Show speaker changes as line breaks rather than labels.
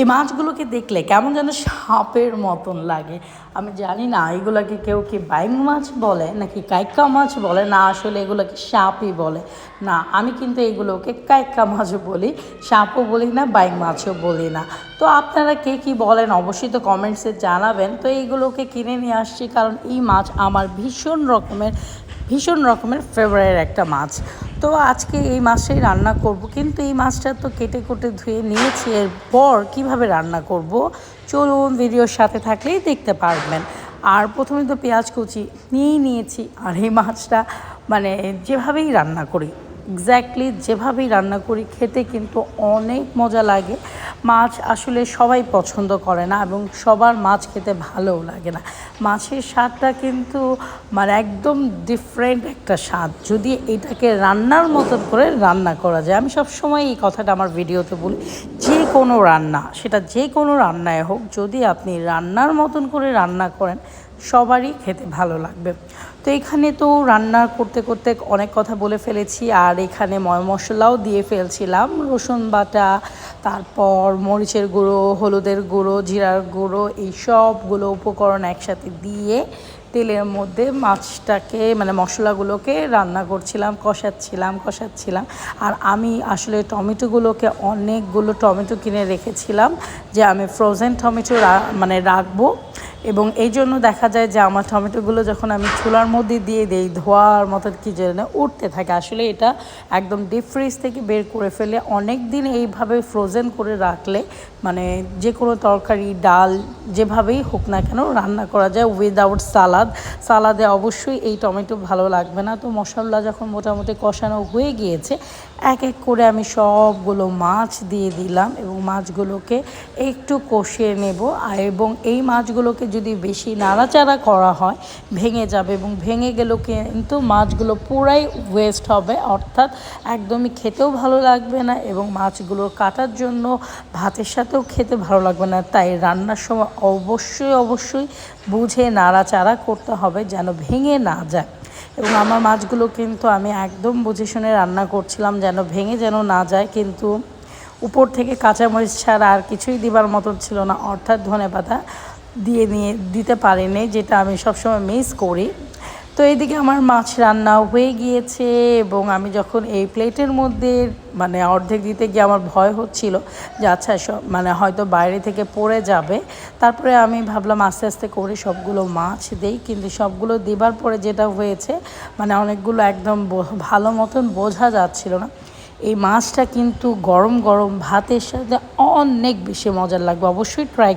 এই মাছগুলোকে দেখলে কেমন যেন সাপের মতন লাগে। আমি জানি না, এগুলোকে কেউ কি বাইং মাছ বলে নাকি কাইকা মাছ বলে? না, আসলে এগুলোকে সাপই বলে। না, আমি কিন্তু এগুলোকে কাইকা মাছও বলি, সাপও বলি না, বাইং মাছও বলি না। তো আপনারা কে কি বলেন অবশ্যই তো কমেন্টসে জানাবেন। তো এইগুলোকে কিনে নিয়ে আসছি কারণ এই মাছ আমার ভীষণ রকমের ভীষণ রকমের ফেভারিট একটা মাছ। তো আজকে এই মাছটাই রান্না করব, কিন্তু এই মাছটা তো কেটে কুটে ধুয়ে নিয়েছি, এরপর কীভাবে রান্না করব, চলুন ভিডিওর সাথে থাকলেই দেখতে পারবেন। আর প্রথমে তো পেঁয়াজ কুচি নিয়েই নিয়েছি, আর এই মাছটা মানে যেভাবেই রান্না করি এক্স্যাক্টলি যেভাবেই রান্না করি, খেতে কিন্তু অনেক মজা লাগে। মাছ আসলে সবাই পছন্দ করে না এবং সবার মাছ খেতে ভালোও লাগে না। মাছের স্বাদটা কিন্তু মানে একদম ডিফারেন্ট একটা স্বাদ। যদি এটাকে রান্নার মতন করে রান্না করা যায়, আমি সব সময় এই কথাটা আমার ভিডিওতে বলি, যে কোনো রান্না, সেটা যে কোনো রান্নায় হোক, যদি আপনি রান্নার মতন করে রান্না করেন, সবারই খেতে ভালো লাগবে। তো এখানে তো রান্না করতে করতে অনেক কথা বলে ফেলেছি, আর এখানে ময় মশলাও দিয়ে ফেলছিলাম, রসুন বাটা তারপর মরিচের গুঁড়ো, হলুদের গুঁড়ো, জিরার গুঁড়ো, এই সবগুলো উপকরণ একসাথে দিয়ে তেলের মধ্যে মাছটাকে মানে মশলাগুলোকে রান্না করছিলাম, কষাচ্ছিলাম কষাচ্ছিলাম। আর আমি আসলে টমেটোগুলোকে অনেকগুলো টমেটো কিনে রেখেছিলাম যে আমি ফ্রোজেন টমেটো মানে রাখব। এবং এই জন্য দেখা যায় যে আমার টমেটোগুলো যখন আমি চুলার মধ্যে দিয়ে দিই, ধোয়ার মতো কি যেন উঠতে থাকে। আসলে এটা একদম ডিপ ফ্রিজ থেকে বের করে ফেলে অনেক দিন এইভাবে ফ্রোজেন করে রাখলে মানে যে কোনো তরকারি, ডাল যেভাবেই হোক না কেন রান্না করা যায় উইদাউট সালাদ সালাদে অবশ্যই এই টমেটো ভালো লাগবে না। তো মশলা যখন মোটামুটি কষানো হয়ে গিয়েছে এক এক করে আমি সবগুলো মাছ দিয়ে দিলাম এবং মাছগুলোকে একটু কষিয়ে নেব। এবং এই মাছগুলোকে যদি বেশি নাড়াচাড়া করা হয়, ভেঙে যাবে এবং ভেঙে গেলেও কিন্তু মাছগুলো পুরাই ওয়েস্ট হবে। অর্থাৎ একদমই খেতেও ভালো লাগবে না এবং মাছগুলো কাটার জন্য ভাতের সাথেও খেতে ভালো লাগবে না। তাই রান্নার সময় অবশ্যই অবশ্যই বুঝে নাড়াচাড়া করতে হবে যেন ভেঙে না যায়। এবং আমার মাছগুলো কিন্তু আমি একদম বুঝে শুনে রান্না করছিলাম যেন ভেঙে যেন না যায়, কিন্তু উপর থেকে কাঁচামরিচ ছাড়া আর কিছুই দিবার মতন ছিল না। অর্থাৎ ধনে পাতা দিয়ে নিয়ে দিতে পারিনি, যেটা আমি সবসময় মিস করি। তো এইদিকে আমার মাছ রান্না হয়ে গিয়েছে এবং আমি যখন এই প্লেটের মধ্যে মানে অর্ধেক দিতে গিয়ে আমার ভয় হচ্ছিল যে আচ্ছা সব মানে হয়তো বাইরে থেকে পড়ে যাবে। তারপরে আমি ভাবলাম আস্তে আস্তে করে সবগুলো মাছ দেই, কিন্তু সবগুলো দেবার পরে যেটা হয়েছে মানে অনেকগুলো একদম ভালো মতন বোঝা যাচ্ছিল না। এই মাছটা কিন্তু গরম গরম ভাতের সাথে অনেক বেশি মজার লাগবে, অবশ্যই ট্রাই